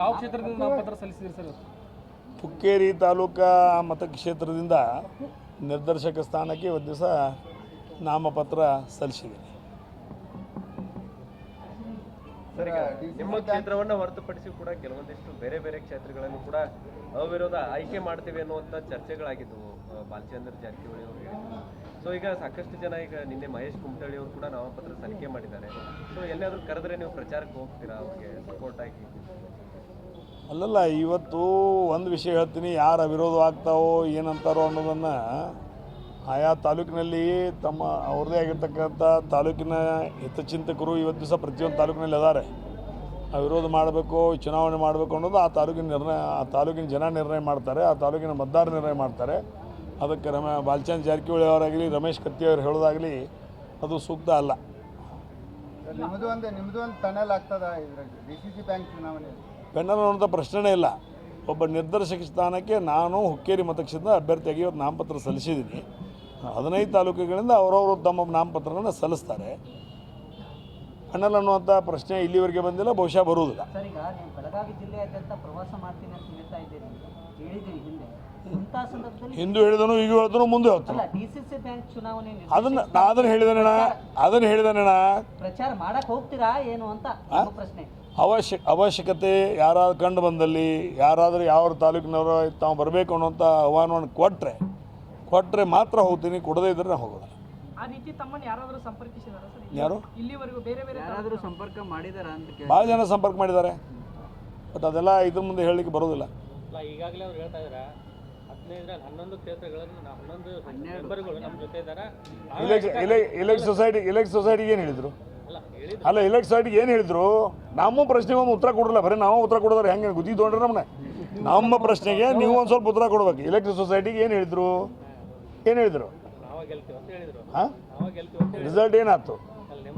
ಯಾವ ಕ್ಷೇತ್ರದಿಂದ ನಾಮಪತ್ರ ಸಲ್ಲಿಸಿದ್ರಿ ಸರ್ ಹುಕ್ಕೇರಿ ತಾಲೂಕಾ ಮತಕ್ಷೇತ್ರದಿಂದ ನಿರ್ದೇಶಕ ಸ್ಥಾನಕ್ಕೆ ಒಂದು ದಿವಸ ನಾಮಪತ್ರ ಸಲ್ಲಿಸಿದ್ದೀನಿ. ನಿಮ್ಮ ಕ್ಷೇತ್ರವನ್ನ ಹೊರತುಪಡಿಸಿ ಕೂಡ ಕೆಲವೊಂದಿಷ್ಟು ಬೇರೆ ಬೇರೆ ಕ್ಷೇತ್ರಗಳನ್ನು ಕೂಡ ಅವಿರೋಧ ಆಯ್ಕೆ ಮಾಡ್ತೀವಿ ಅನ್ನುವಂಥ ಚರ್ಚೆಗಳಾಗಿದ್ದವು ಬಾಲಚಂದ್ರ ಜಾರಕಿಹೊಳಿ ಅವರು ಹೇಳಿದ್ರು. ಸೊ ಈಗ ಸಾಕಷ್ಟು ಜನ ಈಗ ನಿನ್ನೆ ಮಹೇಶ್ ಕುಮಟಳ್ಳಿ ಅವರು ಕೂಡ ನಾಮಪತ್ರ ಸಲ್ಲಿಕೆ ಮಾಡಿದ್ದಾರೆ. ಸೊ ಎಲ್ಲಾದ್ರೂ ಕರೆದ್ರೆ ನೀವು ಪ್ರಚಾರಕ್ಕೆ ಹೋಗ್ತೀರಾ? ಅವ್ರಿಗೆ ಸಪೋರ್ಟ್ ಆಗಿ. ಅಲ್ಲಲ್ಲ, ಇವತ್ತು ಒಂದು ವಿಷಯ ಹೇಳ್ತೀನಿ, ಯಾರು ಅವಿರೋಧ ಆಗ್ತಾವೋ, ಏನಂತಾರೋ ಅನ್ನೋದನ್ನು ಆಯಾ ತಾಲೂಕಿನಲ್ಲಿ ತಮ್ಮ ಅವ್ರದ್ದೇ ಆಗಿರ್ತಕ್ಕಂಥ ತಾಲೂಕಿನ ಹಿತಚಿಂತಕರು ಇವತ್ತು ದಿವಸ ಪ್ರತಿಯೊಂದು ತಾಲೂಕಿನಲ್ಲಿ ಅದಾರೆ ಅವಿರೋಧ ಮಾಡಬೇಕು, ಚುನಾವಣೆ ಮಾಡಬೇಕು ಅನ್ನೋದು ಆ ತಾಲೂಕಿನ ನಿರ್ಣಯ, ಆ ತಾಲೂಕಿನ ಜನ ನಿರ್ಣಯ ಮಾಡ್ತಾರೆ, ಆ ತಾಲೂಕಿನ ಮತದಾರ ನಿರ್ಣಯ ಮಾಡ್ತಾರೆ. ಅದಕ್ಕೆ ರಮ, ಬಾಲಚಂದ್ ಜಾರಕಿಹೊಳಿ ಅವರಾಗಲಿ, ರಮೇಶ್ ಕತ್ತಿ ಅವರು ಹೇಳೋದಾಗಲಿ, ಅದು ಸೂಕ್ತ ಅಲ್ಲ. ನಿಮ್ಮದು ಒಂದು ನಿಮ್ಮದು ಒಂದು ಬ್ಯಾಂಕ್ ಪೆನ್ನಲ್ ಅನ್ನೋಂಥ ಪ್ರಶ್ನೆನೇ ಇಲ್ಲ. ಒಬ್ಬ ನಿರ್ದೇಶಕ ಸ್ಥಾನಕ್ಕೆ ನಾನು ಹುಕ್ಕೇರಿ ಮತಕ್ಷೇತ್ರದ ಅಭ್ಯರ್ಥಿಯಾಗಿ ಇವತ್ತು ನಾಮಪತ್ರ ಸಲ್ಲಿಸಿದ್ದೀನಿ. ಹದಿನೈದು ತಾಲೂಕುಗಳಿಂದ ಅವರವರು ತಮ್ಮ ನಾಮಪತ್ರಗಳನ್ನು ಸಲ್ಲಿಸ್ತಾರೆ. ಪೆನ್ನಲ್ ಅನ್ನುವಂಥ ಪ್ರಶ್ನೆ ಇಲ್ಲಿವರೆಗೆ ಬಂದಿಲ್ಲ, ಬಹುಶಃ ಬರುವುದಿಲ್ಲ. ಬೆಳಗಾವಿ ಜಿಲ್ಲೆಯಾದ್ಯಂತ ಪ್ರವಾಸ ಮಾಡ್ತೀನಿ ಅಂತ ಹೇಳ್ತಾ ಹೇಳಿದ್ದೀರಿ ಹಿಂದೆ. ಹಿಂದೂ ಹೇಳಿದನು ಈಗ ಹೇಳಿದನು ಮುಂದೆ ಅಲ್ಲ ಹೇಳ್ತಾನೆ ಡಿ ಸಿ ಸಿ ಬ್ಯಾಂಕ್ ಚುನಾವಣೆ ಅದನ್ನು ನಾ ಅದನ್ನು ಹೇಳಿದನಣ್ಣ ಅದನ್ನು ಹೇಳಿದನಣ್ಣ ಪ್ರಚಾರ ಮಾಡಕ್ ಹೋಗ್ತೀರಾ ಏನು ಅಂತ ನಮ್ಮ ಪ್ರಶ್ನೆ. ಅವಶ್ಯ ಅವಶ್ಯಕತೆ ಯಾರಾದ್ರು ಕಂಡು ಬಂದಲ್ಲಿ ಯಾರಾದರೂ ಯಾವ ತಾಲೂಕಿನವರು ತಾವು ಬರಬೇಕು ಅನ್ನೋಂಥ ಆಹ್ವಾನವನ್ನು ಕೊಟ್ಟರೆ ಕೊಟ್ಟರೆ ಮಾತ್ರ ಹೋಗ್ತೀನಿ ಕೊಡದೇ ಇದ್ರೆ ನಾನು ಹೋಗೋದಿಲ್ಲ. ಆ ರೀತಿ ತಮ್ಮನ್ನು ಯಾರಾದರೂ ಸಂಪರ್ಕಿಸಿದಾರ ಸರ್ ಯಾರು? ಇಲ್ಲಿವರೆಗೂ ಬೇರೆ ಬೇರೆ ಯಾರಾದರೂ ಸಂಪರ್ಕ ಮಾಡಿದಾರ ಅಂತ ಭಾಳ ಜನ ಸಂಪರ್ಕ ಮಾಡಿದ್ದಾರೆ. ಬಟ್ ಅದೆಲ್ಲ ಇದ್ರ ಮುಂದೆ ಹೇಳಲಿಕ್ಕೆ ಬರೋದಿಲ್ಲ. ಅಲ್ಲ ಈಗಾಗಲೇ ಅವ್ರು ಹೇಳ್ತಾ ಇದಾರೆ ಹದಿನೈದರಲ್ಲಿ ಹನ್ನೊಂದು ಕ್ಷೇತ್ರಗಳಲ್ಲಿ ನಾವು ಹನ್ನೊಂದು ಮೆಂಬರ್ಗಳು ನಮ್ಮ ಜೊತೆ ಇದ್ದಾರೆ ಇಲೆಕ್ ಇಲೆ ಇಲೆಕ್ಟ್ ಸೊಸೈಟಿ ಇಲೆಕ್ಟ್ ಸೊಸೈಟಿಗೆ ಏನು ಹೇಳಿದರು? ಅಲ್ಲ ಅಲ್ಲ ಇಲೆಕ್ಟ್ ಸೊಸೈಟಿಗೆ ಏನು ಹೇಳಿದರು? ನಮ್ಮ ಪ್ರಶ್ನೆಗೆ ಒಂದು ಉತ್ತರ ಕೊಡಲ್ಲ ಬರೀ ನಾವು ಉತ್ತರ ಕೊಡೋದ್ರೆ ಹೆಂಗೆ ಗುದ್ದಿ ತೊಗೊಂಡ್ರೆ ನಮ್ಮನೆ ನಮ್ಮ ಪ್ರಶ್ನೆಗೆ ನೀವು ಒಂದು ಸ್ವಲ್ಪ ಉತ್ತರ ಕೊಡ್ಬೇಕು. ಇಲೆಕ್ಟ್ ಸೊಸೈಟಿಗೆ ಏನು ಹೇಳಿದ್ರು? ಏನು ಹೇಳಿದ್ರು? ಹಾಂ? ರಿಸಲ್ಟ್ ಏನಾಯ್ತು? ಅಲ್ಲಿ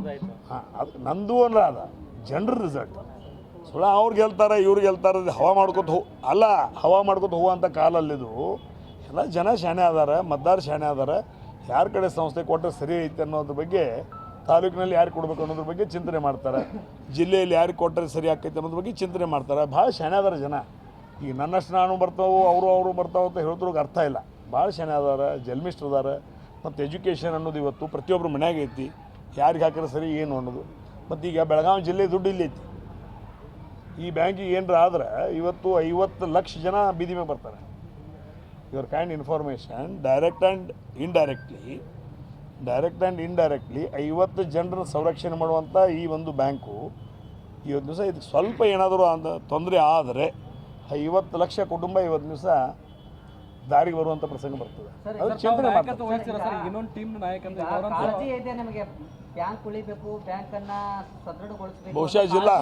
ಹಾಂ ಅದು ನಂದು ಅಂದ್ರೆ ಅದ ಜನರ ರಿಸಲ್ಟ್. ಸುಳ್ಳ ಅವ್ರು ಗೆಲ್ತಾರೆ ಇವ್ರು ಗೆಲ್ತಾರೆ ಹವಾ ಮಾಡ್ಕೊತ ಹೋ ಅಲ್ಲ ಹವಾ ಮಾಡ್ಕೊತ ಹೋಗುವಂಥ ಕಾಲಲ್ಲಿದು ಎಲ್ಲ ಜನ ಶಾಣೆ ಅದಾರ ಮತದಾರ ಶಾಣೆ ಅದಾರ. ಯಾರ ಕಡೆ ಸಂಸ್ಥೆ ಕೊಟ್ಟರೆ ಸರಿ ಐತೆ ಅನ್ನೋದ್ರ ಬಗ್ಗೆ ತಾಲೂಕಿನಲ್ಲಿ ಯಾರು ಕೊಡ್ಬೇಕು ಅನ್ನೋದ್ರ ಬಗ್ಗೆ ಚಿಂತನೆ ಮಾಡ್ತಾರೆ. ಜಿಲ್ಲೆಯಲ್ಲಿ ಯಾರು ಕೊಟ್ಟರೆ ಸರಿ ಆಕೈತೆ ಅನ್ನೋದ್ರ ಬಗ್ಗೆ ಚಿಂತನೆ ಮಾಡ್ತಾರೆ. ಭಾಳ ಶಾಣೆ ಅದಾರ ಜನ. ಈಗ ನನ್ನಷ್ಟು ನಾನು ಬರ್ತಾವು, ಅವರು ಅವರು ಬರ್ತಾವೆ ಅಂತ ಹೇಳಿದ್ರಿಗೆ ಅರ್ಥ ಇಲ್ಲ. ಭಾಳ ಶಾಣೆ ಅದಾರ ಜಲ್ಮಿಷ್ಟ್ರು ಅದಾರ. ಮತ್ತು ಎಜುಕೇಷನ್ ಅನ್ನೋದು ಇವತ್ತು ಪ್ರತಿಯೊಬ್ಬರು ಮನ್ಯಾಗ ಐತಿ. ಯಾರಿಗೆ ಹಾಕಿದ್ರೆ ಸರಿ, ಏನು ಅನ್ನೋದು. ಮತ್ತು ಈಗ ಬೆಳಗಾವಿ ಜಿಲ್ಲೆ ದುಡ್ಡು ಇಲ್ಲಿ ಐತಿ. ಈ ಬ್ಯಾಂಕಿಗೆ ಏನರ ಆದ್ರೆ ಇವತ್ತು ಐವತ್ತು ಲಕ್ಷ ಜನ ಬೀದಿ ಮೇಲೆ ಬರ್ತಾರೆ. Your kind information direct and indirectly direct and indirectly ಐವತ್ತು ಜನರ ಸಂರಕ್ಷಣೆ ಮಾಡುವಂಥ ಈ ಒಂದು ಬ್ಯಾಂಕು ಇವತ್ತು ದಿವಸ ಇದಕ್ಕೆ ಸ್ವಲ್ಪ ಏನಾದರೂ ಅಂತ ತೊಂದರೆ ಆದರೆ ಐವತ್ತು ಲಕ್ಷ ಕುಟುಂಬ ಇವತ್ತು ದಿವಸ ದಾರಿಗೆ ಬರುವಂಥ ಪ್ರಸಂಗ ಬರ್ತದೆ. ಅದು ಚಿಂತನೆ ಮಾಡ್ತಾರೆ ನಾಯಕತ್ವ ವಹಿಸ್ತೀರಾ ಸರ್? ಇನ್ನೊಂದು ಟೀಮ್ ನಾಯಕ ಅಂತ ಈಗ ಕಾಳಜಿ ಇದೆ ನಮಗೆ. ಬ್ಯಾಂಕ್ ಉಳಿಬೇಕು ಬ್ಯಾಂಕ್ ಅನ್ನ ಸದೃಢಗೊಳಿಸಬೇಕು ಬಹುಶಃ ಜಿಲ್ಲಾ-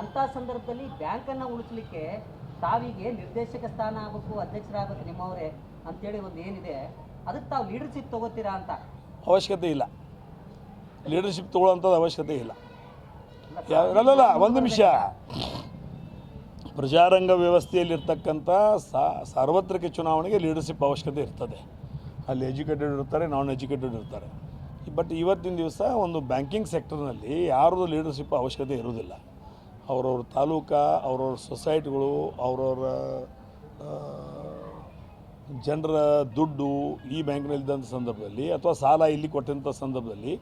ಅಂತ ಸಂದರ್ಭದಲ್ಲಿ ಬ್ಯಾಂಕ್ ಅನ್ನ ಉಳಿಸ್ಲಿಕ್ಕೆ ತಾವಿಗೆ ನಿರ್ದೇಶಕ ಸ್ಥಾನ ಆಗಬೇಕು ಅಧ್ಯಕ್ಷರಾಗಬೇಕು ನಿಮ್ಮವರೇ ಅಂತೇಳಿ ಒಂದು ಏನಿದೆ ಅದಕ್ಕೆ ತಾವು ಲೀಡರ್ಶಿಪ್ ತಗೋತೀರಾ ಅಂತ? ಅವಶ್ಯಕತೆ ಇಲ್ಲ. ಲೀಡರ್ಶಿಪ್ ತಗೊಳ್ಳೋಂಥದ್ದು ಅವಶ್ಯಕತೆ ಇಲ್ಲ. ಅಲ್ಲಲ್ಲ ಒಂದು ನಿಮಿಷ. ಪ್ರಜಾರಂಗ ವ್ಯವಸ್ಥೆಯಲ್ಲಿರ್ತಕ್ಕಂಥ ಸಾರ್ವತ್ರಿಕ ಚುನಾವಣೆಗೆ ಲೀಡರ್ಶಿಪ್ ಅವಶ್ಯಕತೆ ಇರ್ತದೆ. ಅಲ್ಲಿ ಎಜುಕೇಟೆಡ್ ಇರ್ತಾರೆ ನಾನ್ ಎಜುಕೇಟೆಡ್ ಇರ್ತಾರೆ. ಬಟ್ ಇವತ್ತಿನ ದಿವಸ ಒಂದು ಬ್ಯಾಂಕಿಂಗ್ ಸೆಕ್ಟರ್ನಲ್ಲಿ ಯಾರದು ಲೀಡರ್ಶಿಪ್ ಅವಶ್ಯಕತೆ ಇರೋದಿಲ್ಲ ಅವ್ರವ್ರ ತಾಲೂಕಾ, ಅವ್ರವ್ರ ಸೊಸೈಟಿಗಳು, ಅವ್ರವ್ರ ಜನರ ದುಡ್ಡು ಈ ಬ್ಯಾಂಕ್ನಲ್ಲಿದ್ದಂಥ ಸಂದರ್ಭದಲ್ಲಿ ಅಥವಾ ಸಾಲ ಇಲ್ಲಿ ಕೊಟ್ಟಂಥ ಸಂದರ್ಭದಲ್ಲಿ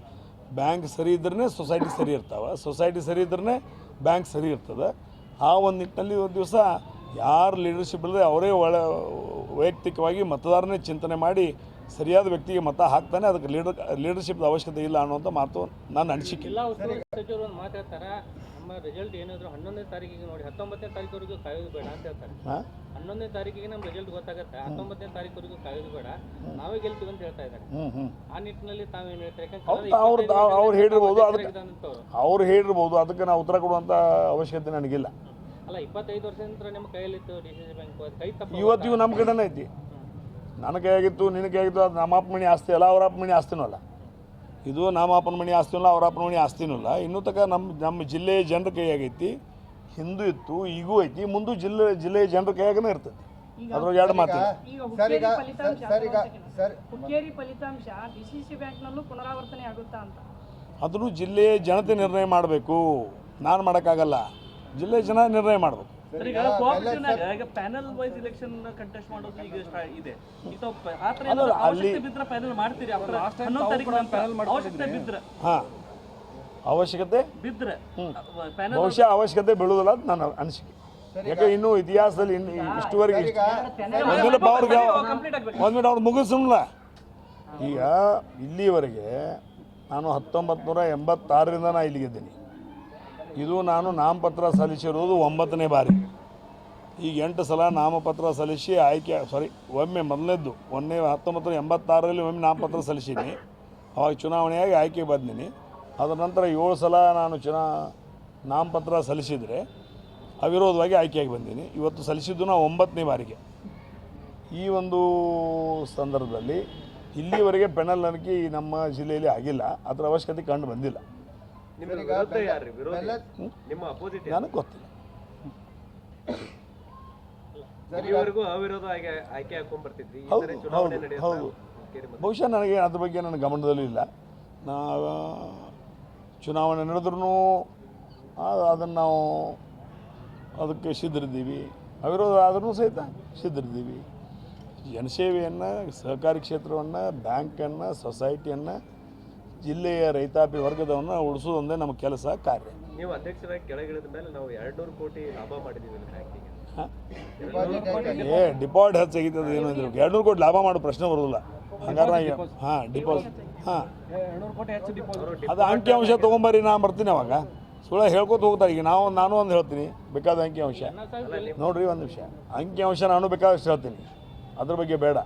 ಬ್ಯಾಂಕ್ ಸರಿ ಇದ್ರೇ ಸೊಸೈಟಿ ಸರಿ ಇರ್ತಾವೆ. ಸೊಸೈಟಿ ಸರಿ ಇದ್ರೇ ಬ್ಯಾಂಕ್ ಸರಿ ಇರ್ತದೆ. ಆ ಒಂದು ನಿಟ್ಟಿನಲ್ಲಿ ಒಂದು ದಿವಸ ಯಾರು ಲೀಡರ್ಶಿಪ್ ಇಲ್ಲದೆ ಅವರೇ ಒಳ, ವೈಯಕ್ತಿಕವಾಗಿ ಮತದಾರನೇ ಚಿಂತನೆ ಮಾಡಿ ಸರಿಯಾದ ವ್ಯಕ್ತಿಗೆ ಮತ ಹಾಕ್ತಾನೆ ಅದಕ್ಕೆ ಲೀಡರ್ ಲೀಡರ್ಶಿಪ್ ಅವಶ್ಯಕತೆ ಇಲ್ಲ ಅನ್ನುವಂಥ ಮಾತು ನಾನು ಅನಿಸಿಕೆ. ಸಚಿವರು ಒಂದು ಮಾತು ಹೇಳ್ತಾರೆ ನಮ್ಮ ರಿಸಲ್ಟ್ ಏನಿದ್ರು ಹನ್ನೊಂದನೇ ತಾರೀಕಿಗೆ ನೋಡಿ ಹತ್ತೊಂಬತ್ತನೇ ತಾರೀಕುವರೆಗೂ ಕಾಯೋದು ಬೇಡ ಅಂತ ಹೇಳ್ತಾರೆ. ಹನ್ನೊಂದನೇ ತಾರೀಕಿಗೆ ನಮ್ಮ ರಿಸಲ್ಟ್ ಗೊತ್ತಾಗುತ್ತೆ ಹತ್ತೊಂಬತ್ತನೇ ತಾರೀಕುವರೆಗೂ ಕಾಯೋದು ಬೇಡ ನಾವೇ ಗೆಲ್ತೀವಿ ಅಂತ ಹೇಳ್ತಾ ಇದ್ದಾರೆ. ಆ ನಿಟ್ಟಿನಲ್ಲಿ ತಾವೇನು ಹೇಳ್ತಾರೆ? ಅವ್ರು- ಹೇಳಿರ್ಬೋದು, ಅದಕ್ಕೆ- ಅವ್ರು. ಹೇಳಿರ್ಬೋದು ಅದಕ್ಕೆ ನಾವು ಉತ್ತರ ಕೊಡುವಂಥ ಅವಶ್ಯಕತೆ ನನಗಿಲ್ಲ. ಅಲ್ಲ ಇಪ್ಪತ್ತೈದು ವರ್ಷದಿಂದ ನಿಮ್ಮ ಕೈಯಲ್ಲಿತ್ತು ಡಿ ಸಿ ಸಿ ಬ್ಯಾಂಕ್ ಕೈ ತಪ್ಪ ಇವತ್ತಿಗೂ ನಮ್ಮ ಕಡೆನೇ ಐತಿ. ನನ್ನ ಕೈಯಾಗಿತ್ತು ನಿನಗೆ ಹೇಗಿತ್ತು ಅದು ನಮ್ಮ ಅಪ್ಪ ಮಣಿ ಆಸ್ತಿ ಅಲ್ಲ ಅವರ ಅಪ್ಪ ಮಣಿ ಆಸ್ತಿನೂ ಅಲ್ಲ. ಇದು ನಮ್ಮ ಅಪ್ಪನ ಮಣಿ ಆಸ್ತಿನೂ ಅಲ್ಲ ಅವ್ರ ಅಪ್ಪನ ಮಣಿ ಆಸ್ತಿನೂ ಅಲ್ಲ. ಇನ್ನೂ ತನಕ ನಮ್ಮ ನಮ್ಮ ಜಿಲ್ಲೆಯ ಜನರ ಕೈಯಾಗೈತಿ ಹಿಂದೂ ಇತ್ತು ಈಗೂ ಐತಿ ಮುಂದೂ ಜಿಲ್ಲೆ ಜಿಲ್ಲೆಯ ಜನರ ಕೈಯಾಗನೇ ಇರ್ತೈತಿ ಅದ್ರೊಳಗೆ ಎರಡು ಮಾತು ಈಗ ಸರ್ ಹುಕ್ಕೇರಿ ಈಗ ಫಲಿತಾಂಶ ಸರ್ ಈಗ ಸರ್. ಹುಕ್ಕೇರಿ ಫಲಿತಾಂಶ ಡಿ ಸಿ ಸಿ ಬ್ಯಾಂಕ್ನಲ್ಲೂ ಪುನರಾವರ್ತನೆ ಆಗುತ್ತಾ ಅಂತ. ಅದನ್ನು ಜಿಲ್ಲೆಯ ಜನತೆ ನಿರ್ಣಯ ಮಾಡಬೇಕು. ನಾನು ಮಾಡೋಕ್ಕಾಗಲ್ಲ. ಜಿಲ್ಲೆಯ ಜನ ನಿರ್ಣಯ ಮಾಡಬೇಕು. ಪ್ಯಾನಲ್ ವೈಸ್ ಇಲೆಕ್ಷನ್ ಕಂಟೆಸ್ಟ್ ಮಾಡೋದು ಈಗ ಇದೆ ಅವಶ್ಯಕತೆ ಬಿದ್ರೆ ಪ್ಯಾನಲ್ ಮಾಡ್ತೀರಿ ಅವಶ್ಯಕತೆ ಬಿದ್ರೆ. ಹಾಂ. ಅವಶ್ಯಕತೆ? ಬಿದ್ರೆ. ಪ್ಯಾನಲ್ ಬಹುಶಃ ಅವಶ್ಯಕತೆ ಬೀಳುವುದಿಲ್ಲ ಅಂತ ನನ್ನ ಅನಿಸಿಕೆ. ಯಾಕೆ ಇನ್ನು ಇತಿಹಾಸದಲ್ಲಿ ಇನ್ನು ಇಷ್ಟುವರೆಗೆ ಅವ್ರಿಗೆ ಒಂದು ಮಿನಿಟ್ ಅವ್ರು ಮುಗಿಸಲ್ಲ ಈಗ ಇಲ್ಲಿವರೆಗೆ ನಾನು ಹತ್ತೊಂಬತ್ತು ನೂರ ಎಂಬತ್ತಾರರಿಂದ ನಾ ಇಲ್ಲಿಗಿದ್ದೀನಿ. ಇದು ನಾನು ನಾಮಪತ್ರ ಸಲ್ಲಿಸಿರುವುದು ಒಂಬತ್ತನೇ ಬಾರಿ. ಈಗ ಎಂಟು ಸಲ ನಾಮಪತ್ರ ಸಲ್ಲಿಸಿ ಆಯ್ಕೆ ಸಾರಿ ಒಮ್ಮೆ ಮೊದಲನೇದ್ದು, ಒಂದನೇ, ಹತ್ತೊಂಬತ್ತು, ಎಂಬತ್ತಾರರಲ್ಲಿ ಒಮ್ಮೆ ನಾಮಪತ್ರ ಸಲ್ಲಿಸೀನಿ. ಅವಾಗ ಚುನಾವಣೆಯಾಗಿ ಆಯ್ಕೆ ಬಂದೀನಿ. ಅದರ ನಂತರ ಏಳು ಸಲ ನಾನು ಚುನಾ, ನಾಮಪತ್ರ ಸಲ್ಲಿಸಿದರೆ ಅವಿರೋಧವಾಗಿ ಆಯ್ಕೆಯಾಗಿ ಬಂದೀನಿ. ಇವತ್ತು ಸಲ್ಲಿಸಿದ್ದು ನಾವು ಒಂಬತ್ತನೇ ಬಾರಿಗೆ. ಈ ಒಂದು ಸಂದರ್ಭದಲ್ಲಿ ಇಲ್ಲಿವರೆಗೆ ಪೆನಲ್ ನನಗೆ ನಮ್ಮ ಜಿಲ್ಲೆಯಲ್ಲಿ ಆಗಿಲ್ಲ. ಅದರ ಅವಶ್ಯಕತೆ ಕಂಡು ಬಂದಿಲ್ಲ. ನಿಮ್ಮ ಅಪೋಸಿಟ್ ನನಗೆ ಗೊತ್ತಿಲ್ಲ. ಇಲ್ಲಿವರೆಗೂ ಅವಿರೋಧ ಆಯ್ಕೆ ಆಯ್ಕೆ ಹಾಕೊಂಡ್ ಬರ್ತಿದ್ವಿ ಈ ಹೌದು, ಸರಿ ಚುನಾವಣೆ ಹೌದು, ಹೌದು. ಬಹುಶಃ ನನಗೆ ಅದ್ರ ಬಗ್ಗೆ ನನ್ನ ಗಮನದಲ್ಲಿ ಇಲ್ಲ. ನಾ ಚುನಾವಣೆ ನಡೆದ್ರೂ ಅದನ್ನು ನಾವು ಅದಕ್ಕೆ ಸಿದ್ಧರಿದ್ದೀವಿ. ಅವಿರೋಧ ಆದ್ರೂ ಸಹಿತ ಸಿದ್ಧರಿದ್ದೀವಿ. ಜನಸೇವೆಯನ್ನು ಸಹಕಾರಿ ಕ್ಷೇತ್ರವನ್ನು ಬ್ಯಾಂಕನ್ನು ಸೊಸೈಟಿಯನ್ನು ಜಿಲ್ಲೆಯ ರೈತಾಪಿ ವರ್ಗದವನ್ನು ಉಳಿಸೋದೊಂದೇ ನಮ್ಮ ಕೆಲಸ ಕಾರ್ಯ. ನೀವು ಅಧ್ಯಕ್ಷರಾಗಿ ಕೆಳಗಿಳಿದ ಮೇಲೆ ನಾವು ಎರಡ್ನೂರು ಕೋಟಿ ಲಾಭ ಮಾಡಿದ್ದೀವಿ ಏ ಡಿಪಾಸಿಟ್ ಹೆಚ್ಚಾಗಿತ್ತು ಅದು ಏನು ಅಂದ್ರೆ ಎರಡು ನೂರು ಕೋಟಿ ಲಾಭ ಮಾಡೋ ಪ್ರಶ್ನೆ ಬರೋದಿಲ್ಲ. ಹಂಗಾರೆ ಹಾಂ ಡಿಪಾಸಿಟ್. ಹಾಂ. ಅದು ಅಂಕಿ ಅಂಶ ತೊಗೊಂಬರ್ರಿ ನಾನು ಬರ್ತೀನಿ ಅವಾಗ. ಸುಳ್ಳ ಹೇಳ್ಕೊತ ಹೋಗ್ತಾರೆ. ಈಗ ನಾವು ನಾನು ಒಂದು ಹೇಳ್ತೀನಿ. ಬೇಕಾದ ಅಂಕಿ ಅಂಶ. ನೋಡ್ರಿ ಒಂದು ವಿಷಯ ಅಂಕಿ ಅಂಶ ನಾನು ಬೇಕಾದಷ್ಟು ಹೇಳ್ತೀನಿ. ಅದ್ರ ಬಗ್ಗೆ ಬೇಡ.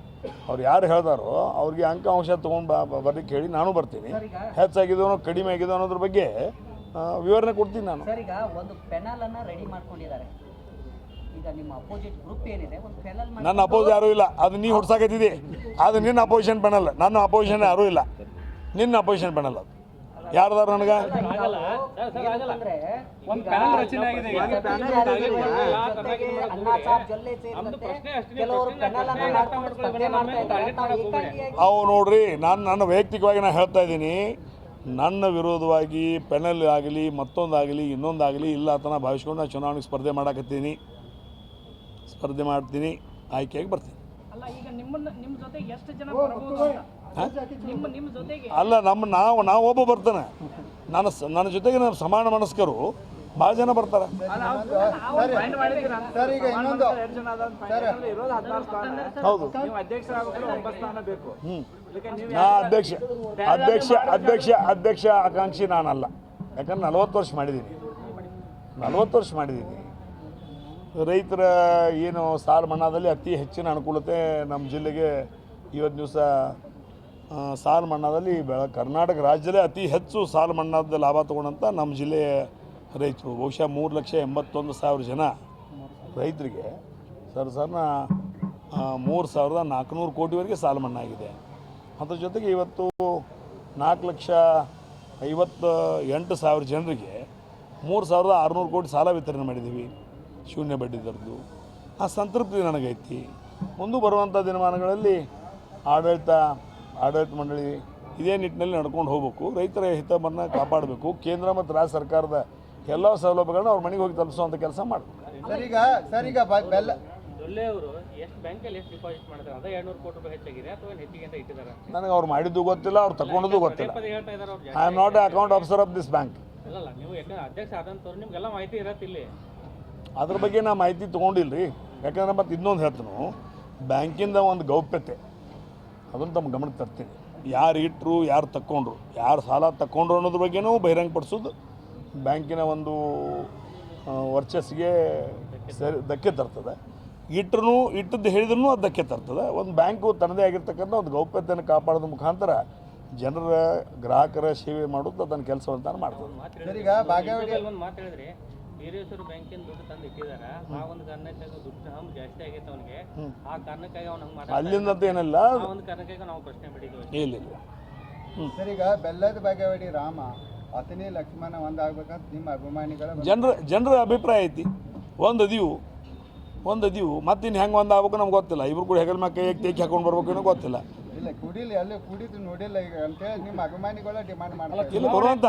ಅವ್ರು ಯಾರು ಹೇಳ್ದಾರೋ ಅವ್ರಿಗೆ ಅಂಕಾಂಶ ತೊಗೊಂಡು ಬಾ ಬರ್ಲಿಕ್ಕೆ ಹೇಳಿ ನಾನು ಬರ್ತೀನಿ. ಹೆಚ್ಚಾಗಿದವನೋ ಕಡಿಮೆ ಆಗಿದೋ ಅನ್ನೋದ್ರ ಬಗ್ಗೆ ವಿವರಣೆ ಕೊಡ್ತೀನಿ ನಾನು. ಸರ್ ಈಗ ಒಂದು ಪೆನಲ್ ಅನ್ನ ರೆಡಿ ಮಾಡ್ಕೊಂಡಿದ್ದಾರೆ. ಈಗ ನಿಮ್ಮ ಅಪೋಸಿಟ್ ಗ್ರೂಪ್ ಏನಿದೆ ಒಂದು ಪೆನಲ್ ನನ್ನ ಅಪೋಸ್ ಯಾರೂ ಇಲ್ಲ. ಅದು ನೀ ಹುಡ್ಸಾಕತ್ತಿದ್ದಿ ಅದು ನಿನ್ನ ಅಪೋಸಿಷನ್ ಪೆನಲ್ ನನ್ನ ಅಪೋಸಿಷನ್ ಯಾರೂ ಇಲ್ಲ. ನಿನ್ನ ಅಪೋಸಿಷನ್ ಪೆನಲ್ ಅದು. ಯಾರ್ದಾರ ನನಗೆ? ಅವು ನೋಡ್ರಿ ನಾನು ನನ್ನ ವೈಯಕ್ತಿಕವಾಗಿ ನಾನು ಹೇಳ್ತಾ ಇದ್ದೀನಿ. ನನ್ನ ವಿರೋಧವಾಗಿ ಪೆನಲ್ ಆಗಲಿ ಮತ್ತೊಂದಾಗಲಿ ಇನ್ನೊಂದಾಗಲಿ ಇಲ್ಲ ಅಂತ ನಾನು ಭಾವಿಸ್ಕೊಂಡು ನಾನು ಚುನಾವಣೆಗೆ ಸ್ಪರ್ಧೆ ಮಾಡಕತ್ತೀನಿ. ಸ್ಪರ್ಧೆ ಮಾಡ್ತೀನಿ. ಆಯ್ಕೆಯಾಗಿ ಬರ್ತೀನಿ. ಅಲ್ಲ ನಿಮ್ಮ ನಿಮ್ಮ ನಿಮ್ಮ ನಮ್ಮ ನಾವು ನಾವು ಒಬ್ಬ ಬರ್ತಾನೆ. ನನ್ನ ಸ- ನನ್ನ ಜೊತೆಗೆ ನಾನು ಸಮಾನ ಮನಸ್ಕರು ಭಾಳ ಜನ ಬರ್ತಾರೆ. ಸರ್. ಈಗ ಇನ್ನೊಂದು ಸರ್. ಹೌದು. ಹ್ಞೂ ನಾ ಅಧ್ಯಕ್ಷ ಅಧ್ಯಕ್ಷ ಅಧ್ಯಕ್ಷ ಅಧ್ಯಕ್ಷ ಆಕಾಂಕ್ಷಿ ನಾನಲ್ಲ. ಯಾಕಂದ್ರೆ ನಲವತ್ತು ವರ್ಷ ಮಾಡಿದ್ದೀನಿ. ನಲವತ್ತು ವರ್ಷ ಮಾಡಿದ್ದೀನಿ. ರೈತರ ಏನು ಸಾಲ ಮನ್ನಾದಲ್ಲಿ ಅತಿ ಹೆಚ್ಚಿನ ಅನುಕೂಲತೆ ನಮ್ಮ ಜಿಲ್ಲೆಗೆ ಇವತ್ತು ದಿವಸ ಸಾಲ ಮನ್ನಾದಲ್ಲಿ ಬೆಳ, ಕರ್ನಾಟಕ ರಾಜ್ಯದಲ್ಲೇ ಅತಿ ಹೆಚ್ಚು ಸಾಲ ಮನ್ನಾದ ಲಾಭ ತೊಗೊಂಡಂಥ ನಮ್ಮ ಜಿಲ್ಲೆಯ ರೈತರು. ಬಹುಶಃ ಮೂರು ಲಕ್ಷ ಎಂಬತ್ತೊಂದು ಸಾವಿರ ಜನ ರೈತರಿಗೆ ಸರ್ ಸರ್ನ ಮೂರು ಸಾವಿರದ ನಾಲ್ಕುನೂರು ಕೋಟಿವರೆಗೆ ಸಾಲ ಮನ್ನಾ ಆಗಿದೆ. ಅದ್ರ ಜೊತೆಗೆ ಇವತ್ತು ನಾಲ್ಕು ಲಕ್ಷ ಐವತ್ತ ಎಂಟು ಸಾವಿರ ಜನರಿಗೆ ಮೂರು ಸಾವಿರದ ಆರುನೂರು ಕೋಟಿ ಸಾಲ ವಿತರಣೆ ಮಾಡಿದ್ದೀವಿ. ಶೂನ್ಯ ಬಡ್ಡಿ ದರದ್ದು. ಆ ಸಂತೃಪ್ತಿ ನನಗೈತಿ. ಮುಂದೆ ಬರುವಂಥ ದಿನಮಾನಗಳಲ್ಲಿ ಆಡಳಿತ ಆಡಳಿತ ಮಂಡಳಿ ಇದೇ ನಿಟ್ಟಿನಲ್ಲಿ ನಡ್ಕೊಂಡು ಹೋಗಬೇಕು ರೈತರ ಹಿತವನ್ನು ಕಾಪಾಡಬೇಕು ಕೇಂದ್ರ ಮತ್ತು ರಾಜ್ಯ ಸರ್ಕಾರದ ಎಲ್ಲ ಸೌಲಭ್ಯಗಳನ್ನ ಅವ್ರ ಮನೆಗೆ ಹೋಗಿ ತಲುಪಿಸುವಂತ ಕೆಲಸ ಮಾಡಬೇಕು. ಸರ್ ಈಗ ಸರ್ ಈಗ ಬೆಲ್ಲ ಜೊಲ್ಲೆ ಅವರು ಎಷ್ಟು ಬ್ಯಾಂಕಲ್ಲಿ ಎಷ್ಟು ಡಿಪಾಸಿಟ್ ಮಾಡಿದ್ರೆ ಅದೇ ಎರಡ್ನೂರು ಕೋಟಿ ರೂಪಾಯಿ ಹೆಚ್ಚಾಗಿದೆ ಅಥವಾ ಏನು ಹೆಚ್ಚಿಗೆ ಅಂತ ನನಗೆ ಅವ್ರು ಮಾಡಿದ್ದು ಗೊತ್ತಿಲ್ಲ ಅವ್ರು ತಗೊಂಡದ್ದು ಗೊತ್ತಿಲ್ಲ. I am not account officer of this bank ಅಲ್ಲಲ್ಲ ನೀವು ಅಧ್ಯಕ್ಷ ಆದಂಥವ್ರು ನಿಮ್ಗೆಲ್ಲ ಮಾಹಿತಿ ಇರತ್ತೆ ಇಲ್ಲಿ. ಅದ್ರ ಬಗ್ಗೆ ನಾ ಮಾಹಿತಿ ತೊಗೊಂಡಿಲ್ಲ ರೀ ಯಾಕಂದ್ರೆ ಮತ್ತೆ ಇನ್ನೊಂದು ಹೇಳ್ತೀನಿ ಬ್ಯಾಂಕಿಂದ ಒಂದು ಗೌಪ್ಯತೆ. ಅದನ್ನು ತಮ್ಮ ಗಮನಕ್ಕೆ ತರ್ತೀನಿ ಯಾರು ಇಟ್ಟರು ಯಾರು ತಕ್ಕೊಂಡ್ರು ಯಾರು ಸಾಲ ತಕ್ಕೊಂಡ್ರು ಅನ್ನೋದ್ರ ಬಗ್ಗೆನೂ ಬಹಿರಂಗಪಡಿಸೋದು ಬ್ಯಾಂಕಿನ ಒಂದು ವರ್ಚಸ್ಸಿಗೆ ಸರಿ ಧಕ್ಕೆ ತರ್ತದೆ. ಇಟ್ಟರು ಇಟ್ಟದ್ದು ಹೇಳಿದ್ರು ಅದು ಧಕ್ಕೆ ತರ್ತದೆ. ಒಂದು ಬ್ಯಾಂಕು ತನ್ನದೇ ಆಗಿರ್ತಕ್ಕಂಥ ಒಂದು ಗೌಪ್ಯತೆಯನ್ನು ಕಾಪಾಡೋದ್ರ ಮುಖಾಂತರ ಜನರ ಗ್ರಾಹಕರ ಸೇವೆ ಮಾಡೋದು ತನ್ನ ಕೆಲಸವನ್ನು ತಾನು ಮಾಡ್ತದೆ ವೀರೇಶ್ವರ ಬ್ಯಾಂಕಿನ ದುಡ್ಡು ತಂದು ಇಟ್ಟಿದ್ದಾರೆ ಆ ಒಂದು ಕಾರಣಕ್ಕಾಗಿ ದುಡ್ಡು ಹಮ್ ಜಾಸ್ತಿ ಆಗೈತೆ ಅವನಿಗೆ. ಆ ಕಾರಣಕ್ಕಾಗಿ ಅವ್ನು ಹಂಗೆ ಮಾಡ್ತಾನೆ ಅಲ್ಲಿಂದ ಅಂತ ಏನಿಲ್ಲ? ಆ ಒಂದು ಕಾರಣಕ್ಕಾಗಿ ನಾವು ಪ್ರಶ್ನೆ ಮಾಡಿದ್ದೀವಿ ಇಲ್ಲ ಇಲ್ಲ. ಸರ್ ಈಗ ಬೆಲ್ಲದ ಬಾಗೇವಾಡಿ ರಾಮ ಅತನಿ ಲಕ್ಷ್ಮಣ ಒಂದಾಗ್ಬೇಕಂತ ನಿಮ್ಮ ಅಭಿಮಾನಿಗಳ ಜನರ ಜನರ ಅಭಿಪ್ರಾಯ ಐತಿ. ಒಂದು ಅದೀವು ಒಂದು ಅದೀವು ಮತ್ತಿನ್ನು ಹೆಂಗೆ ಒಂದು ಆಗ್ಬೇಕು ನಮ್ಗೆ ಗೊತ್ತಿಲ್ಲ. ಇಬ್ರು ಕೂಡ ಹೆಗಲ್ ಮ್ಯಾಗ ಕೈ ತೇಕಿ ಹಾಕೊಂಡು ಬರ್ಬೇಕು ಏನೋ ಗೊತ್ತಿಲ್ಲ. ಇಲ್ಲ ಕುಡಿಲಿ ಅಲ್ಲೇ ಕುಡಿದು ನೋಡಿಲ್ಲ ಈಗ ಅಂತೇಳಿ ನಿಮ್ಮ ಅಭಿಮಾನಿಗಳ ಡಿಮಾಂಡ್ ಮಾಡ್ತಾರೆ ಇಲ್ಲಿ ಬರುವಂಥ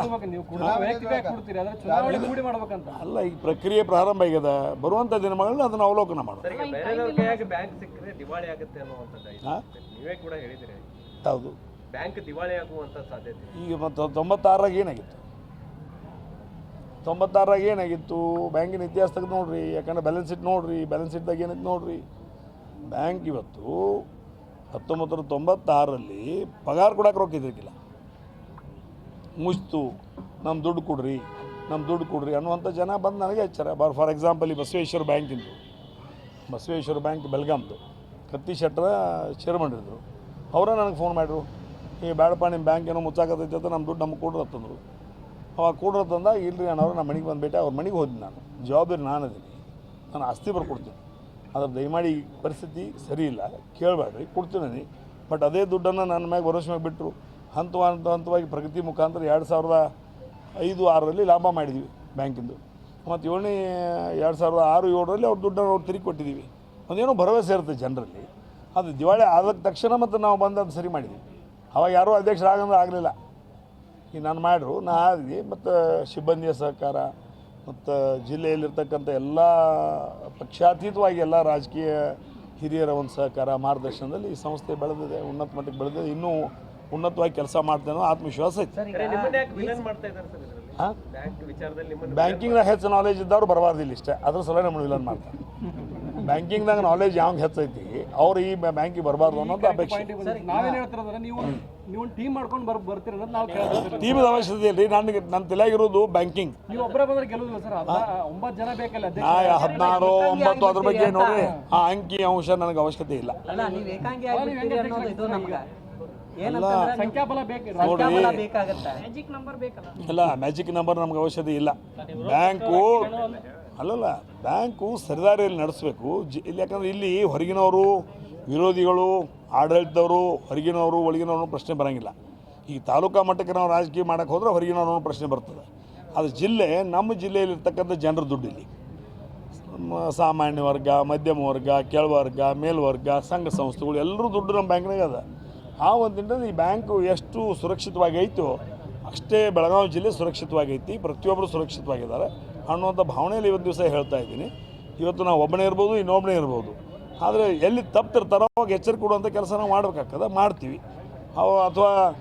ಅಲ್ಲ ಈ ಪ್ರಕ್ರಿಯೆ ಪ್ರಾರಂಭ ಆಗ್ಯದ ಬರುವಂತ ದಿನಗಳಲ್ಲಿ ಅದನ್ನು ಅವಲೋಕನ ಮಾಡೋದು. ಬೇರೆದವ್ರ ಬ್ಯಾಂಕ್ ಸಿಕ್ಕರೆ ದಿವಾಳಿ ಆಗುತ್ತೆ ಅನ್ನುವಂಥದ್ದು ನೀವೇ ಕೂಡ ಹೇಳಿದಿರಿ. ಯಾವುದು ಬ್ಯಾಂಕ್ ದಿವಾಳಿ ಆಗುವಂತ ಸಾಧ್ಯತೆ ಇದೆ. ಈಗ ಮತ್ತು ತೊಂಬತ್ತಾರಾಗ ಏನಾಗಿತ್ತು? ತೊಂಬತ್ತಾರಾಗ ಏನಾಗಿತ್ತು? ಬ್ಯಾಂಕಿನ ಇತಿಹಾಸ ತೆಗೆದು ನೋಡ್ರಿ ಯಾಕಂದ್ರೆ ಬ್ಯಾಲೆನ್ಸ್ ಶೀಟ್ ನೋಡ್ರಿ ಬ್ಯಾಲೆನ್ಸ್ ಶೀಟ್ದಾಗ ಏನೈತೆ ನೋಡ್ರಿ? ಬ್ಯಾಂಕ್ ಇವತ್ತು ಹತ್ತೊಂಬತ್ತು ನೂರ ತೊಂಬತ್ತಾರರಲ್ಲಿ ಪಗಾರ ಕೊಡಕ್ಕೆ ರೊಕ್ಕ ಇದಕ್ಕಿಲ್ಲ ನಮ್ಮ ದುಡ್ಡು ಕೊಡ್ರಿ ನಮ್ಮ ದುಡ್ಡು ಕೊಡ್ರಿ ಅನ್ನುವಂಥ ಜನ ಬಂದು ನನಗೆ ಹಚ್ಚಾರ ಬಾರ್ ಫಾರ್ ಎಕ್ಸಾಂಪಲ್ ಈ ಬಸವೇಶ್ವರ ಬ್ಯಾಂಕಿಂದು ಬಸವೇಶ್ವರ ಬ್ಯಾಂಕ್ ಬೆಲ್ಗಾಮ್ದು ಕತ್ತಿ ಶೆಟ್ಟರ ಚೇರ್ಮನ್ ಇದ್ದರು ಅವರೇ ನನಗೆ ಫೋನ್ ಮಾಡಿದ್ರು. ಈ ಬ್ಯಾಡಪ್ಪ ನಿಮ್ಮ ಬ್ಯಾಂಕ್ ಏನೋ ಮುಚ್ಚಾಕತೈತೆ ಅಂತ ನಮ್ಮ ದುಡ್ಡು ನಮ್ಗೆ ಕೊಡ್ರಿ ಅಂತಂದರು ಅವಾಗ ಕೊಡ್ರಿ ರೀ ಇಲ್ರಿ ಅಣ್ಣವ್ರು ನಮ್ಮ ಮನೆಗೆ ಬಂದುಬಿಟ್ಟೆ. ಅವ್ರ ಮನೆಗೆ ಹೋದ್ನಿ ನಾನು. ಜವಾಬ್ದಾರಿ ನಾನು ಅದೀನಿ ನಾನು ಆಸ್ತಿ ಬರ್ಕೊಡ್ತೀನಿ. ಅದ್ರ ದಯಮಾಡಿ ಈ ಪರಿಸ್ಥಿತಿ ಸರಿ ಇಲ್ಲ. ಕೇಳಬೇಡ್ರಿ ಕೊಡ್ತೀನಿ ಬಟ್ ಅದೇ ದುಡ್ಡನ್ನು ನನ್ನ ಮ್ಯಾಗೆ ಭರವಸೆ ಮ್ಯಾಗೆ ಬಿಟ್ಟರು ಹಂತ ಹಂತ ಹಂತವಾಗಿ ಪ್ರಗತಿ ಮುಖಾಂತರ ಎರಡು ಸಾವಿರದ ಐದು, ಆರರಲ್ಲಿ ಲಾಭ ಮಾಡಿದ್ವಿ ಬ್ಯಾಂಕಿಂದು. ಮತ್ತು ಏಳನೇ, ಎರಡು ಸಾವಿರದ ಆರು, ಏಳರಲ್ಲಿ ಅವ್ರ ದುಡ್ಡನ್ನು ಅವ್ರು ತಿರುಗಿ ಕೊಟ್ಟಿದ್ದೀವಿ ಒಂದೇನೋ ಭರವಸೆ ಇರುತ್ತೆ ಜನರಲ್ಲಿ. ಅದು ದಿವಾಳಿ ಆದ ತಕ್ಷಣ ಮತ್ತು ನಾವು ಬಂದು ಅದು ಸರಿ ಮಾಡಿದ್ವಿ. ಅವಾಗ ಯಾರೂ ಅಧ್ಯಕ್ಷರಾಗಂದ್ರೆ ಆಗಲಿಲ್ಲ. ಈಗ ನಾನು ಮಾಡ್ರು, ನಾ ಆದ್ವಿ, ಮತ್ತು ಸಿಬ್ಬಂದಿಯ ಸಹಕಾರ ಮತ್ತು ಜಿಲ್ಲೆಯಲ್ಲಿರ್ತಕ್ಕಂಥ ಎಲ್ಲ ಪಕ್ಷಾತೀತವಾಗಿ ಎಲ್ಲ ರಾಜಕೀಯ ಹಿರಿಯರ ಒಂದು ಸಹಕಾರ ಮಾರ್ಗದರ್ಶನದಲ್ಲಿ ಈ ಸಂಸ್ಥೆ ಬೆಳೆದಿದೆ ಉನ್ನತ ಮಟ್ಟಕ್ಕೆ ಬೆಳೆದಿದೆ. ಇನ್ನೂ ಉನ್ನತವಾಗಿ ಕೆಲಸ ಮಾಡ್ತೇನೆ ಅನ್ನೋ ಆತ್ಮವಿಶ್ವಾಸ ಐತೆ ಬ್ಯಾಂಕಿಂಗ್ನಾಗ ಹೆಚ್ಚು ನಾಲೆಜ್ ಇದ್ದವ್ರು ಬರಬಾರ್ದಿಲ್ಲ ಇಷ್ಟೇ. ಅದ್ರ ಸಲ ನಮ್ಮ ವಿಲನ್ ಮಾಡ್ತಾರೆ. ಬ್ಯಾಂಕಿಂಗ್ನಾಗ ನಾಲೆಜ್ ಯಾವ ಹೆಚ್ಚೈತಿ ಅವ್ರು ಈ ಬ್ಯಾಂಕಿಗೆ ಬರಬಾರ್ದು ಅನ್ನೋದು ಅಪೇಕ್ಷೆ. ನಾವೇನ್ ಹೇಳ್ತಿರೋದ್ರೆ ನೀವು ನೀವು ಟೀಮ್ ಮಾಡ್ಕೊಂಡು ಬರ್ ಬರ್ತೀರ ಅನ್ನೋದು ನಾವು ಕೇಳ್ತೀವಿ ಟೀಮದ ಅವಶ್ಯಕತೆ ಇಲ್ಲ ರೀ ನನಗೆ ನನ್ನ ತಲೆಯಾಗಿರೋದು ಬ್ಯಾಂಕಿಂಗ್ ನೀವು ಒಬ್ಬರೇ ಬಂದ್ರೆ ಗೆಲ್ಲುದಿಲ್ಲ ಸರ್? ಅದ ಒಂಬತ್ತು ಜನ ಬೇಕಲ್ಲ ನಾ ಹದಿನಾರು ಒಂಬತ್ತು ಅದ್ರ ಬಗ್ಗೆ ನೋಡಿ ಆ ಅಂಕಿ ಅಂಶ ನನಗೆ ಅವಶ್ಯಕತೆ ಇಲ್ಲ. ಅಲ್ಲ ನೀವು ಏಕಾಂಗಿ ಆಗ್ಬಿಡ್ತೀರಿ ಅನ್ನೋದು ಇದು ನಮ್ಗೆ. ಏನಂತಂದ್ರೆ ನೀವು ಸಂಖ್ಯಾಬಲ ಬೇಕು ಸಂಖ್ಯಾಬಲ ಬೇಕಾಗತ್ತೆ. ಮ್ಯಾಜಿಕ್ ನಂಬರ್ ಬೇಕಲ್ಲ. ಇಲ್ಲ ಮ್ಯಾಜಿಕ್ ನಂಬರ್ ನಮ್ಗೆ ಅವಶ್ಯಕತೆ ಇಲ್ಲ. ಬ್ಯಾಂಕು ಅಲ್ಲಲ್ಲ. ಬ್ಯಾಂಕು ಸರಿದಾರಿಯಲ್ಲಿ ನಡೆಸಬೇಕು. ಜಿ, ಇಲ್ಲಿ ಯಾಕಂದ್ರೆ ಇಲ್ಲಿ ಹೊರಗಿನವರು, ವಿರೋಧಿಗಳು, ಆಡಳಿತದವರು, ಹೊರಗಿನವರು ಒಳಗಿನವರು ಪ್ರಶ್ನೆ ಬರೋಂಗಿಲ್ಲ. ಈಗ ತಾಲೂಕಾ ಮಟ್ಟಕ್ಕೆ ನಾವು ರಾಜಕೀಯ ಮಾಡೋಕ್ಕೆ ಹೋದ್ರೆ ಹೊರಗಿನವ್ರನ್ನ ಪ್ರಶ್ನೆ ಬರ್ತದೆ. ಅದು ಜಿಲ್ಲೆ, ನಮ್ಮ ಜಿಲ್ಲೆಯಲ್ಲಿರ್ತಕ್ಕಂಥ ಜನರ ದುಡ್ಡು ಇಲ್ಲಿ. ಸಾಮಾನ್ಯ ವರ್ಗ, ಮಧ್ಯಮ ವರ್ಗ, ಕೆಳವರ್ಗ, ಮೇಲ್ವರ್ಗ, ಸಂಘ ಸಂಸ್ಥೆಗಳು ಎಲ್ಲರೂ ದುಡ್ಡು ನಮ್ಮ ಬ್ಯಾಂಕ್ನಾಗ ಅದ. ಆ ಒಂದು ಈ ಬ್ಯಾಂಕು ಎಷ್ಟು ಸುರಕ್ಷಿತವಾಗಿ ಐತೋ ಅಷ್ಟೇ ಬೆಳಗಾವಿ ಜಿಲ್ಲೆ ಸುರಕ್ಷಿತವಾಗೈತಿ ಪ್ರತಿಯೊಬ್ಬರು ಸುರಕ್ಷಿತವಾಗಿದ್ದಾರೆ. ಅನ್ನುವಂಥ ಭಾವನೆಯಲ್ಲಿ ಇವತ್ತು ದಿವಸ ಹೇಳ್ತಾ ಇದ್ದೀನಿ. ಇವತ್ತು ನಾವು ಒಬ್ಬನೇ ಇರ್ಬೋದು ಇನ್ನೊಬ್ಬನೇ ಇರ್ಬೋದು. ಆದರೆ ಎಲ್ಲಿ ತಪ್ಪಿರ್ತಾರೋ ಅವಾಗ ಎಚ್ಚರಿಕೆ ಕೊಡುವಂಥ ಕೆಲಸ ನಾವು ಮಾಡಬೇಕಾಗ್ತದೆ ಮಾಡ್ತೀವಿ. ಅವ ಅಥವಾ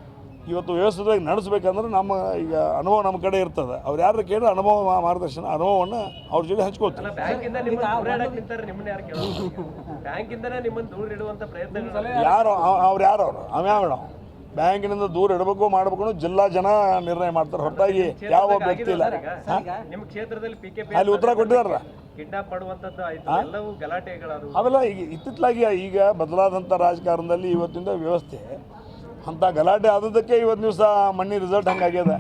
ಇವತ್ತು ವ್ಯವಸ್ಥಿತವಾಗಿ ನಡೆಸ್ಬೇಕಂದ್ರೆ ನಮ್ಮ ಈಗ ಅನುಭವ ನಮ್ಮ ಕಡೆ ಇರ್ತದೆ. ಅವ್ರು ಯಾರು ಕೇಳಿ ಅನುಭವ ಮಾ- ಮಾರ್ಗದರ್ಶನ ಅನುಭವವನ್ನು ಅವ್ರ ಜೊತೆ ನಿಮ್ಮನ್ನ ಯಾರು ಅವ್ರು ಯಾರು ಅವರು? ಅವ್ಯಾವ ಬ್ಯಾಂಕಿನಿಂದ ದೂರ ಇಡಬೇಕು ಮಾಡಬೇಕು ಅನ್ನೋ ಜಿಲ್ಲಾ ಜನ ನಿರ್ಣಯ ಮಾಡ್ತಾರೆ. ಹೊರತಾಗಿ ಯಾವ ವ್ಯಕ್ತಿ ಇಲ್ಲ. ನಿಮ್ಮ ಕ್ಷೇತ್ರದಲ್ಲಿ ಅಲ್ಲಿ ಉತ್ತರ ಕೊಟ್ಟಿದಾರಲ್ಲ? ಕಿಡ್ನಾಪ್ ಮಾಡುವಂತದ್ದು ಆಯ್ತು. ಎಲ್ಲವೂ ಗಲಾಟೆಗಳದು ಅವೆಲ್ಲ ಈಗ ಇತ್ತಿತ್ತಲಾಗಿ ಈಗ ಬದಲಾದಂಥ ರಾಜಕಾರಣದಲ್ಲಿ ಇವತ್ತಿಂದ ವ್ಯವಸ್ಥೆ ಅಂಥ ಗಲಾಟೆ ಆದದಕ್ಕೆ ಇವತ್ತು ದಿವಸ ಮಣ್ಣಿ ರಿಸಲ್ಟ್ ಹಂಗಾಗ್ಯದ.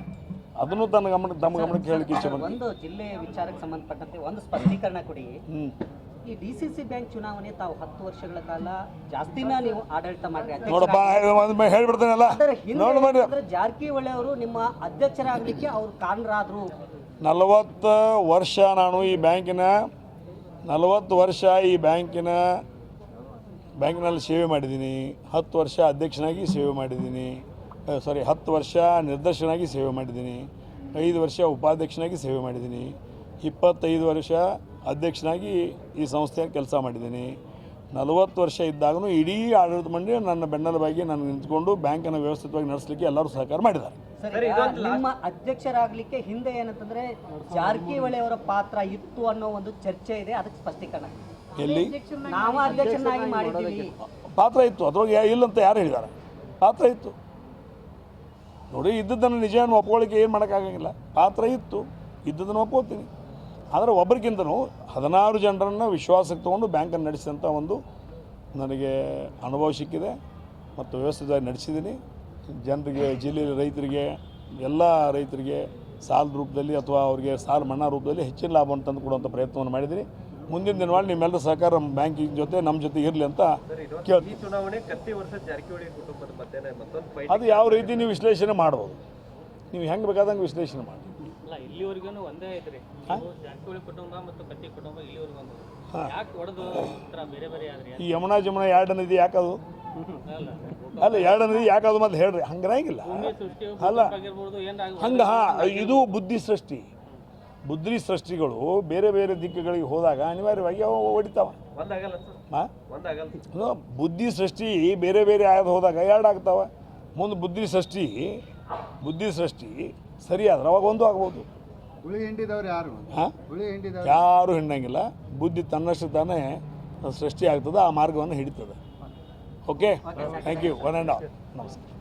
ಅದನ್ನು ತನ್ನ ಗಮನ ತಮ್ಮ ಗಮನಕ್ಕೆ ಹೇಳಿಕೆ ಇಚ್ಛೆ ಬಂತು ಒಂದು ಜಿಲ್ಲೆಯ ವಿಚಾರಕ್ಕೆ ಸಂಬಂಧಪಟ್ಟಂತೆ ಒಂದು ಸ್ಪಷ್ಟೀಕರಣ ಕೊಡಿ. ಹ್ಞೂ ಈ ಡಿ ಸಿ ಸಿ ಬ್ಯಾಂಕ್ ಚುನಾವಣೆ ತಾವು ಹತ್ತು ವರ್ಷಗಳ ಕಾಲ ಜಾಸ್ತಿನ ನೀವು ಆಡಳಿತ ಮಾಡ್ರಿ ನೋಡಪ್ಪ ಒಂದು ಹೇಳ್ಬಿಡ್ತೇನಲ್ಲ? ಅದರ ನೋಡಿ ಮಾಡಿ ಜಾರಕಿಹೊಳಿ ಅವರು ನಿಮ್ಮ ಅಧ್ಯಕ್ಷರಾಗಲಿಕ್ಕೆ ಅವ್ರು ಕಾರಣರಾದ್ರು. ನಲವತ್ತು ವರ್ಷ ನಾನು ಈ ಬ್ಯಾಂಕಿನ ನಲವತ್ತು ವರ್ಷ ಈ ಬ್ಯಾಂಕಿನ ಬ್ಯಾಂಕಿನಲ್ಲಿ ಸೇವೆ ಮಾಡಿದ್ದೀನಿ. ಹತ್ತು ವರ್ಷ ಅಧ್ಯಕ್ಷನಾಗಿ ಸೇವೆ ಮಾಡಿದ್ದೀನಿ. ಸಾರಿ ಹತ್ತು ವರ್ಷ ನಿರ್ದೇಶನಾಗಿ ಸೇವೆ ಮಾಡಿದ್ದೀನಿ. ಐದು ವರ್ಷ ಉಪಾಧ್ಯಕ್ಷನಾಗಿ ಸೇವೆ ಮಾಡಿದ್ದೀನಿ. ಇಪ್ಪತ್ತೈದು ವರ್ಷ ಅಧ್ಯಕ್ಷನಾಗಿ ಈ ಸಂಸ್ಥೆಯ ಕೆಲಸ ಮಾಡಿದ್ದೀನಿ. ನಲವತ್ತು ವರ್ಷ ಇದ್ದಾಗೂ ಇಡೀ ಆಡಳಿತ ಮಂಡಳಿ ನನ್ನ ಬೆನ್ನೆಲುಬಾಗಿ ನಾನು ನಿಂತ್ಕೊಂಡು ಬ್ಯಾಂಕನ್ನು ವ್ಯವಸ್ಥಿತವಾಗಿ ನಡೆಸಲಿಕ್ಕೆ ಎಲ್ಲರೂ ಸಹಕಾರ ಮಾಡಿದ್ದಾರೆ. ನಿಮ್ಮ ಅಧ್ಯಕ್ಷರಾಗಲಿಕ್ಕೆ ಹಿಂದೆ ಏನಂತಂದ್ರೆ ಜಾರಕಿಹೊಳಿ ಅವರ ಪಾತ್ರ ಇತ್ತು ಅನ್ನೋ ಒಂದು ಚರ್ಚೆ ಇದೆ ಅದಕ್ಕೆ ಸ್ಪಷ್ಟೀಕರಣ. ಎಲ್ಲಿ? ನಾವು ಅಧ್ಯಕ್ಷನಾಗಿ ಮಾಡಿದ್ದೀವಿ. ಪಾತ್ರ ಇತ್ತು ಅದ್ರೊಳಗೆ ಯಾ- ಇಲ್ಲಂತ ಯಾರು ಹೇಳಿದ್ದಾರೆ? ಪಾತ್ರ ಇತ್ತು. ನೋಡಿ ಇದ್ದದ್ದನ್ನು ನಿಜವನ್ನು ಒಪ್ಕೊಳ್ಳಿಕ್ಕೆ ಏನು ಮಾಡೋಕ್ಕಾಗಂಗಿಲ್ಲ. ಪಾತ್ರ ಇತ್ತು ಇದ್ದದನ್ನು ಒಪ್ಕೋತೀನಿ. ಆದರೆ ಒಬ್ಬರಿಗಿಂತನೂ ಹದಿನಾರು ಜನರನ್ನು ವಿಶ್ವಾಸಕ್ಕೆ ತೊಗೊಂಡು ಬ್ಯಾಂಕನ್ನು ನಡೆಸಿದಂಥ ಒಂದು ನನಗೆ ಅನುಭವ ಸಿಕ್ಕಿದೆ ಮತ್ತು ವ್ಯವಸ್ಥಿತವಾಗಿ ನಡೆಸಿದ್ದೀನಿ. ಜನರಿಗೆ ಜಿಲ್ಲೆಯ ರೈತರಿಗೆ ಎಲ್ಲ ರೈತರಿಗೆ ಸಾಲದ ರೂಪದಲ್ಲಿ ಅಥವಾ ಅವರಿಗೆ ಸಾಲ ಮನ್ನಾ ರೂಪದಲ್ಲಿ ಹೆಚ್ಚಿನ ಲಾಭವನ್ನು ತಂದು ಕೊಡುವಂಥ ಪ್ರಯತ್ನವನ್ನು ಮಾಡಿದ್ದೀನಿ. ಮುಂದಿನ ದಿನಗಳಲ್ಲಿ ನಿಮ್ಮೆಲ್ಲರ ಸಹಕಾರ ಬ್ಯಾಂಕಿಂಗ್ ಜೊತೆ ನಮ್ಮ ಜೊತೆ ಇರಲಿ ಅಂತ ಅದು ಯಾವ ರೀತಿ ನೀವು ವಿಶ್ಲೇಷಣೆ ಮಾಡ್ಬೋದು? ನೀವು ಹೆಂಗೆ ಬೇಕಾದಂಗೆ ವಿಶ್ಲೇಷಣೆ ಮಾಡಿ ಅಲ್ಲ ಇಲ್ಲಿವರೆಗೂ ಒಂದೇ ಐತ್ರಿ. ಜಾರಕಿಹೊಳಿ ಕುಟುಂಬ ಮತ್ತು ಕತ್ತಿ ಕುಟುಂಬ ಇಲ್ಲಿವರೆಗೂ ಒಂದು. ಯಾಕೆ ಹೊಡೆದು ಬೇರೆ ಬೇರೆ ಆದ್ರಿ? ಈ ಯಮುನಾ ಜಮುನಾ ಎರಡು ನದಿ ಯಾಕದು ಅಲ್ಲ. ಅಲ್ಲ ಎರಡು ನದಿ ಯಾಕದು ಅದು ಮತ್ತೆ ಹೇಳ್ರಿ. ಹಂಗಿರಂಗಿಲ್ಲ ಭೂಮಿ ಅಲ್ಲ. ಹಂಗ ಇದು ಬುದ್ಧಿ ಸೃಷ್ಟಿ. ಬುದ್ಧಿ ಸೃಷ್ಟಿಗಳು ಬೇರೆ ಬೇರೆ ದಿಕ್ಕುಗಳಿಗೆ ಹೋದಾಗ ಅನಿವಾರ್ಯವಾಗಿ ಅವ ಹೊಡಿತಾವ. ಒಂದಾಗಲ್ಲ ಸರ್. ಹಾಂ? ಒಂದಾಗಲ್ಲ ಬುದ್ಧಿ ಸೃಷ್ಟಿ ಬೇರೆ ಬೇರೆ ಆಯ್ದು ಹೋದಾಗ ಎರಡು ಆಗ್ತಾವ. ಮುಂದೆ ಬುದ್ಧಿ ಸೃಷ್ಟಿ ಬುದ್ಧಿ ಸೃಷ್ಟಿ ಸರಿ ಆದ್ರೆ ಅವಾಗ ಒಂದು ಆಗ್ಬೋದು. ಹುಳಿ ಹಿಂಡಿದವ್ರು ಯಾರು? ಹಾಂ ಹುಳಿ ಹಿಂಡಿದವ್ರು? ಯಾರು ಹಿಂಡಂಗಿಲ್ಲ. ಬುದ್ಧಿ ತನ್ನಷ್ಟು ತಾನೇ ಸೃಷ್ಟಿ ಆಗ್ತದೆ ಆ ಮಾರ್ಗವನ್ನು ಹಿಡಿತದೆ. Okay thank you one and all ನಮಸ್ಕಾರ